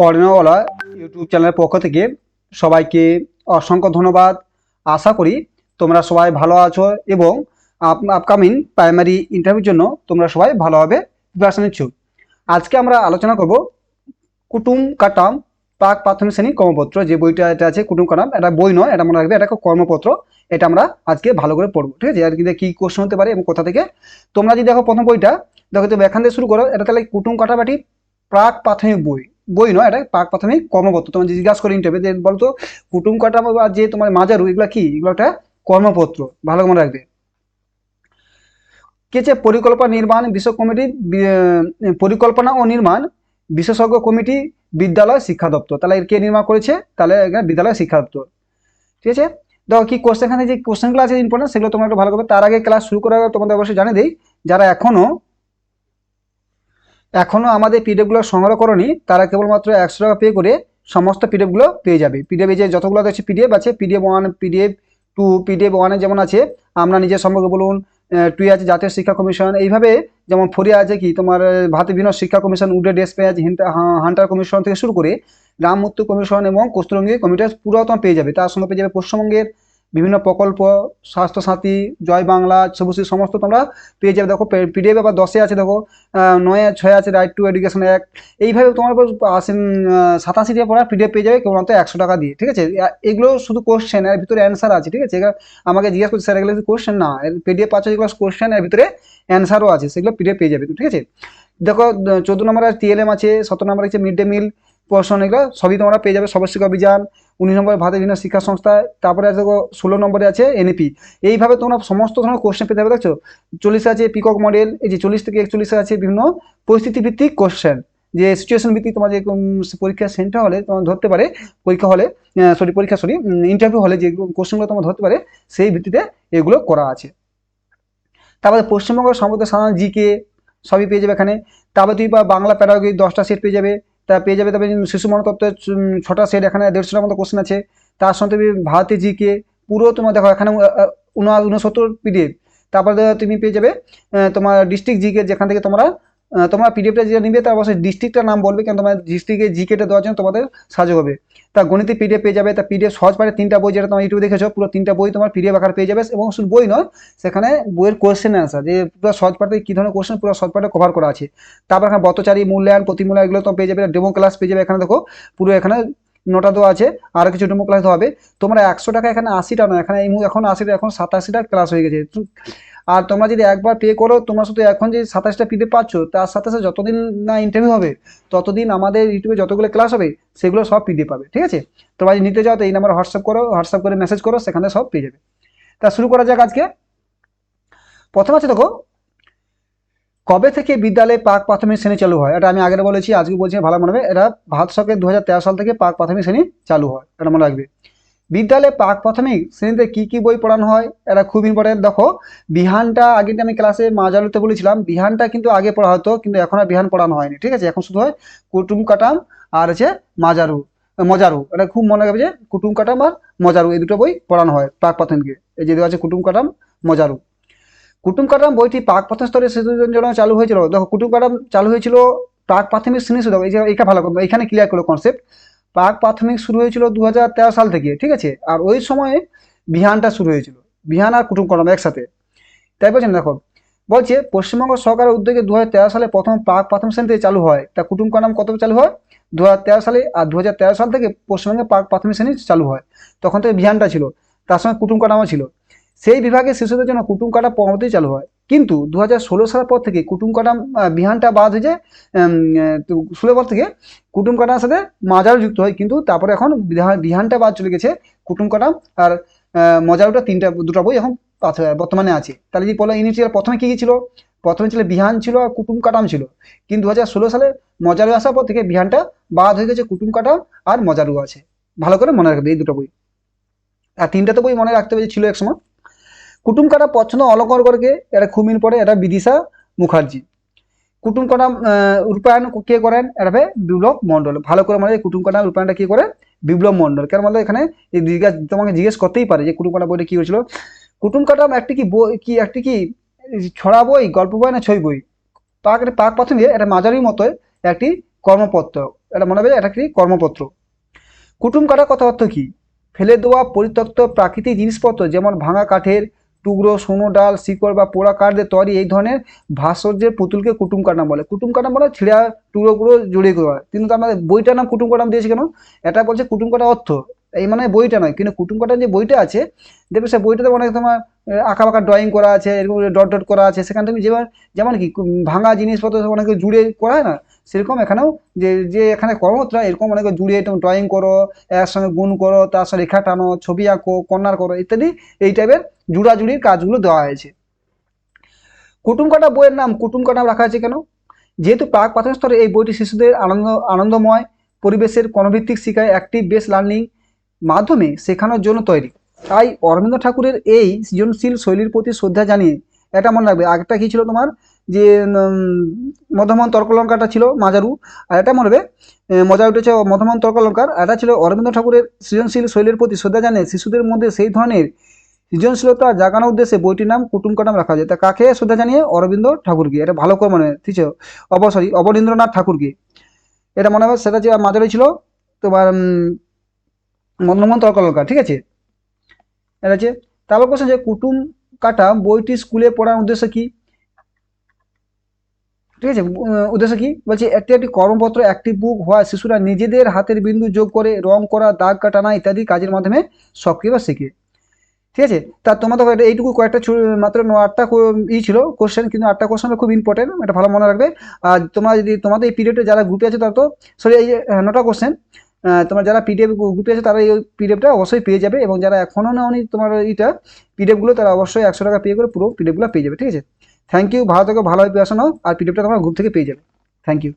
পড়ানোওয়ালা YouTube চ্যানেলের পক্ষ থেকে সবাইকে অসংখ্য ধন্যবাদ। আশা করি তোমরা সবাই ভালো আছো এবং আপকামিং প্রাইমারি ইন্টারভিউর জন্য তোমরা সবাই ভালোভাবে প্রিপারেশন নিচ্ছ। আজকে আমরা আলোচনা করব কুটুম কাটাম প্রাক প্রাথমিক শ্রেণি কর্মপত্র। যে বইটা এটা আছে কুটুম কাটাম এটা বই নয়, এটা মনে রাখবে, এটা কর্মপত্র। এটা আমরা আজকে ভালো করে পড়ব, ঠিক আছে? আর কি কি কোশ্চেন হতে পারে এবং কোথা থেকে? তোমরা যদি দেখো প্রথম বইটা, দেখো তুমি এখান থেকে শুরু করো, এটা তাহলে কুটুম কাটাবাটি প্রাক প্রাথমিক বই। বই নয়, এটা প্রাক প্রাথমিক কর্মপত্র তোমার জিজ্ঞাসা করে ইন্টারভিউ যে বলতো কুটুম কাটা বা যে তোমার মাজারু, এগুলো কি? এগুলো একটা কর্মপত্র, ভালো মনে রাখবে। কে যে পরিকল্পনা নির্মাণ বিশ্ব কমিটি পরিকল্পনা ও নির্মাণ বিশেষজ্ঞ কমিটি, বিদ্যালয় শিক্ষা দপ্তর। তাহলে এর কে নির্মাণ করেছে? তাহলে এখানে বিদ্যালয় শিক্ষা দপ্তর। ঠিক আছে? দেখো কি কোশ্চেন এখানে যে কোশ্চেনগুলো আছে ইম্পর্টেন্ট সেগুলো তোমরা একটু ভালো করবে তার আগে ক্লাস শুরু করার তোমাদের অবশ্যই জানিয়ে দিই, যারা এখনও এখনও আমাদের পিডিএফগুলো সংগ্রহ করনি তারা কেবলমাত্র একশো টাকা পে করে সমস্ত পিডিএফগুলো পেয়ে যাবে। পিডিএফ যে যতগুলো আছে পিডিএফ আছে PDF one PDF two PDF ওয়ানে যেমন আছে আমরা নিজের সম্পর্কে বলুন টুই আছে জাতীয় শিক্ষা কমিশন এইভাবে যেমন ফোরে আছে কি তোমার আহ, ভারতীয় বিভিন্ন শিক্ষা কমিশন উডে ডেসপে আছে হিন্টা- হা- হান্টার কমিশন থেকে শুরু করে রাম মুক্তি কমিশন এবং কস্তুরঙ্গী কমিটি পুরো তোমার পেয়ে যাবে। তার সঙ্গে পেয়ে যাবে পশ্চিমবঙ্গের বিভিন্ন প্রকল্প, স্বাস্থ্যসাথী, জয় বাংলা সবুজ সমস্ত তোমরা পেয়ে যাবে। দেখো পিডিএফ আবার দশে আছে, দেখো নয়, ছয় আছে রাইট টু এডুকেশন অ্যাক্ট এইভাবে তোমার আসেন সাতাশিটা পড়া পিডিএফ পেয়ে যাবে কেবলমাত্র একশো টাকা দিয়ে, ঠিক আছে? এগুলো শুধু কোশ্চেন এর ভিতরে অ্যান্সার আছে, ঠিক আছে? আমাকে জিজ্ঞাসা করছে স্যার এগুলো কোশ্চেন না পিডিএফ পাচ্ছ যেগুলো কোশ্চেন এর ভিতরে অ্যান্সারও আছে, সেগুলো পিডিএফ পেয়ে যাবে, ঠিক আছে? দেখো চোদ্দ নম্বরে টিএলএম আছে, সতেরো নম্বরে আছে মিড ডে মিল পোষণ এগুলো সবই তোমরা পেয়ে যাবে। সর্বশিক্ষা অভিযান, উনিশ নম্বরে ভারতের বিভিন্ন শিক্ষা সংস্থা, তারপরে আছে ষোলো নম্বরে আছে এনএপি এইভাবে তোমরা সমস্ত ধরনের কোশ্চেন পেতে হবে দেখছ? চল্লিশে আছে পিকক মডেল এই যে চল্লিশ থেকে একচল্লিশে আছে বিভিন্ন পরিস্থিতি ভিত্তিক কোশ্চেন যে সিচুয়েশন ভিত্তিক তোমার যে পরীক্ষা সেন্টার হলে তোমার ধরতে পারে, পরীক্ষা হলে সরি পরীক্ষা সরি ইন্টারভিউ হলে যে কোশ্চেনগুলো তোমার ধরতে পারে, সেই ভিত্তিতে এগুলো করা আছে। তারপরে পশ্চিমবঙ্গ সম্পর্কে সাধারণ জিকে সবই পেয়ে যাবে এখানে। তারপরে তুই বাংলা প্যারাগি দশটা সেট পেয়ে যাবে। তা পেয়ে যাবে। তবে শিশু মনতত্ত্বের ছটা সেট এখানে দেড়শোটার মতো কোশ্চেন আছে। তার সঙ্গে তুমি ভারতী জিকে পুরো তোমার দেখো, এখানে উনসত্তর পিডিএফ তারপরে তুমি পেয়ে যাবে তোমার ডিস্ট্রিক্ট জিকে যেখান থেকে তোমরা তোমরা পিডিএফটা যেটা নিবে, তার অবশ্যই ডিস্ট্রিক্টটার নাম বলবে কেন তোমার ডিস্ট্রিক্টের জিকেটা দেওয়ার জন্য তোমাদের সাহায্য হবে তা গণিতে পিডিএফ পেয়ে যাবে, তা পিডিএফ সহজ পারে তিনটা বই যেটা তোমার ইউটিউবে দেখেছ, পুরো তিনটা বই তোমার পিডিএফ আকার পেয়ে যাবে, এবং শুধু বই নয়, সেখানে বইয়ের কোয়েশ্চেন অ্যান্সার যে পুরো সহজ পাঠে কী ধরনের কোয়েশ্চেন পুরো সহজ পাঠে কভার করা আছে। তারপর এখানে বতচারী মূল্যায়ন, প্রতিমূল্যায়ন এগুলো তো পেয়ে যাবে ডেমো ক্লাস পেয়ে যাবে, এখানে দেখো, পুরো এখানে নোটা দেওয়া আছে আরও কিছু ডেমো ক্লাস দেওয়া হবে। তোমরা একশো টাকা এখানে আশিটা নয়, এখানে এই এখন আশিটা, এখন সাতাশিটা ক্লাস হয়ে গেছে। আর তোমরা যদি একবার পে করো, তোমরা শুধু এখন যে সাতাশটা পিডে পাচ্ছ, তার সাথে সাথে যতদিন না ইন্টারভিউ হবে, ততদিন আমাদের ইউটিউবে যতগুলো ক্লাস হবে, সেগুলো সব পিডি পাবে, ঠিক আছে? তোমরা যদি নিতে যাও তো এই নাম্বার হোয়াটসঅ্যাপ করো হোয়াটসঅ্যাপ করে মেসেজ করো, সেখানে সব পেয়ে যাবে। তা শুরু করা যাক আজকে। প্রথম আছে দেখো, কবে থেকে বিদ্যালয়ে পাক প্রাথমিক শ্রেণি চালু হয়? এটা আমি আগে বলেছি আজকে বলছি, ভালো মনে হবে। এটা ভারত সরকারের দু সাল থেকে পাক প্রাথমিক শ্রেণি চালু হয়, এটা মনে রাখবে। বিদ্যালয়ে পাক প্রাথমিক শ্রেণীতে কি কি বই পড়ানো হয়, এটা খুব ইম্পর্টেন্ট দেখো, বিহানটা আগে আমি ক্লাসে মাজালুতে বলেছিলাম, বিহানটা কিন্তু আগে পড়া হতো, কিন্তু এখন আর বিহান পড়ানো হয়নি, ঠিক আছে? এখন শুধু হয় কুটুম, কাটাম আর আছে মাজারু মজারু। এটা খুব মনে রাখবে যে কুটুম, কাটাম আর মজারু, এই দুটো বই পড়ানো হয় পাক প্রাথমিকে এই যে আছে কুটুম, কাটাম, মজারু। কুটুম, কাটাম বইটি পাক প্রথম স্তরে শিশুদের জন্য চালু হয়েছিল। দেখো, কুটুম, কাটাম চালু হয়েছিল প্রাক প্রাথমিক শ্রেণি শুধু। এই যে, এইটা ভালো এখানে ক্লিয়ার করল কনসেপ্ট প্রাক প্রাথমিক শুরু হয়েছিল দু হাজার তেরো সাল থেকে, ঠিক আছে? আর ওই সময়ে বিহানটা শুরু হয়েছিল। বিহান আর কুটুম কাটাম একসাথে। তাই বলছেন, দেখো, বলছে, পশ্চিমবঙ্গ সরকারের উদ্যোগে দু হাজার তেরো সালে প্রথম প্রাক প্রাথমিক শ্রেণীতে চালু হয়। তা কুটুম কাটাম কত চালু হয়? দু হাজার তেরো সালে আর দু হাজার তেরো সাল থেকে পশ্চিমবঙ্গে প্রাক প্রাথমিক শ্রেণি চালু হয়। তখন থেকে বিহানটা ছিল। তার সঙ্গে কুটুম কাটামও ছিল। সেই বিভাগে শিশুদের জন্য কুটুম কাটা পরবর্তী চালু হয়। কিন্তু দু হাজার ষোলো সালের পর থেকে কুটুম কাটাম বিহানটা বাদ হয়ে যায় ষোলো পর থেকে কুটুম কাটার সাথে মাজারও যুক্ত হয়। কিন্তু তারপরে এখন বিহা- বিহানটা বাদ চলে গেছে, কুটুম কাটাম আর মজারুটা তিনটা, দুটো বই এখন বর্তমানে আছে। তাহলে যদি বলো ইউনিটিয়ার প্রথমে কী কী ছিল? প্রথমে ছিল বিহান ছিল আর কুটুম কাটাম ছিল। কিন্তু দু হাজার ষোলো সালে মজারু আসার পর থেকে বিহানটা বাদ হয়ে গেছে, কুটুম কাটাম আর মজারু আছে। ভালো করে মনে রাখবে এই দুটো বই। আর তিনটা তো বই মনে রাখতে হবে ছিল একসময় কুটুম কাটা পছন্দ অলঙ্কার করকে এটা খুব মিন পড়ে এটা বিদিশা মুখার্জি। কুটুম কাটা রূপায়ণ কে করেন? এটা বিপ্লব মণ্ডল। ভালো করে মানে কুটুম কাটা রূপায়ণটা কি করে? বিপ্লব মণ্ডল। কেন বলতো এখানে তোমাকে জিজ্ঞেস করতেই পারে যে কুটুম কাটা বইটা কি হয়েছিল। কুটুম কাটাম একটি কি বই, কি একটি কি ছড়া বই, গল্প বই না ছই বই? পাক পাক প্রাথমিক এটা মাঝারির মতো একটি কর্মপত্র। এটা মনে হবে এটা একটি কর্মপত্র। কুটুম কাটা কথা অর্থ কি? ফেলে দেওয়া পরিত্যক্ত প্রাকৃতিক জিনিসপত্র, যেমন ভাঙা কাঠের টুকরো, সোনো, ডাল, শিকড় বা পোড়া কাঠ দিয়ে তৈরি এই ধরনের ভাস্কর্যের পুতুলকে কুটুম কাটাম বলে। কুটুম কাটাম বলে ছিঁড়া টুকরোগুলো জড়িয়ে করা কিন্তু আমাদের বইটার নাম কুটুম কাটাম দিয়েছে কেন? এটা বলছে কুটুম কাটা অর্থ। এই মানে বইটা নয়, কিন্তু কুটুম কাটার যে বইটা আছে, দেখবে সে বইটাতে অনেক তোমার আঁকা বাঁকা ড্রয়িং করা আছে, এরকম ডট ডট করা আছে, সেখান থেকে যেমন যেমন কি ভাঙা জিনিসপত্র অনেকে জুড়ে করা হয় না, সেরকম এখানেও যে যে এখানে কর্মত্রা এরকম অনেকে জুড়ে ড্রয়িং করো, একসঙ্গে গুণ করো, তার সঙ্গে রেখা টানো, ছবি আঁকো, কর্নার করো, ইত্যাদি, এই টাইপের জুড়াজুড়ির কাজগুলো দেওয়া হয়েছে। কুটুমকাটা বইয়ের নাম কুটুমকাটা রাখা হয়েছে কেন? যেহেতু প্রাক প্রাথমিক স্তরে এই বইটি শিশুদের আনন্দ আনন্দময় পরিবেশের কণভিত্তিক শিক্ষায় একটি বেস লার্নিং মাধ্যমে শেখানোর জন্য তৈরি। তাই অরবিন্দ ঠাকুরের এই সৃজনশীল শৈলীর প্রতি শ্রদ্ধা জানিয়ে এটা মনে রাখবে। আগেরটা কী ছিল তোমার? যে মধ্যমন তর্কলঙ্কারটা ছিল মাজারু। আর এটা মনে হবে আহ, মজা উঠেছে মধ্যমন তর্কলঙ্কার। এটা ছিল অরবিন্দ ঠাকুরের সৃজনশীল শৈলীর প্রতি শ্রদ্ধা জানিয়ে শিশুদের মধ্যে সেই ধরনের সৃজনশীলতা জাগানোর উদ্দেশ্যে বইটির নাম কুটুম কাটাম রাখা যায় তা কাকে? শ্রদ্ধা জানিয়ে অরবিন্দ ঠাকুরকে। এটা ভালো করে মনে ঠিক আছে? অবসরই অবনীন্দ্রনাথ ঠাকুরকে। এটা মনে হয় সেটা যে মাজারে ছিল তোমার উম, মদনমোহন তর্কলঙ্কার। ঠিক আছে? এটা আছে তারপর কোশ্চেন যে কুটুম কাটা বইটি স্কুলে পড়ার উদ্দেশ্য কি? ঠিক আছে? উদ্দেশ্য কি? বলছে একটি একটি কর্মপত্র একটি বুক হওয়া শিশুরা নিজেদের হাতের বিন্দু যোগ করে রং করা দাগ কাটানা ইত্যাদি কাজের মাধ্যমে সক্রিয় বা শেখে। ঠিক আছে? তা তোমাদের এইটুকু কয়েকটা মাত্র আটটা ই ছিল কোশ্চেন কিন্তু আটটা কোশ্চেন খুব ইম্পর্টেন্ট এটা ভালো মনে রাখবে। আর তোমরা যদি, তোমাদের এই পিরিয়ডে যারা গ্রুপে আছে তারা তো সরি এই নটা কোশ্চেন তোমার যারা পিডিএফ গ্রুপে আছে তারা এই পিডিএফটা অবশ্যই পেয়ে যাবে এবং যারা এখনও নেওনি তোমার এইটা পিডিএফগুলো তারা অবশ্যই একশো টাকা পে করে পুরো পিডিএফগুলো পেয়ে যাবে, ঠিক আছে? থ্যাংক ইউ ভালো থেকে ভালোভাবে পড়াশোনা আর পিডিএফটা তোমরা গ্রুপ থেকে পেয়ে যাবে। Thank you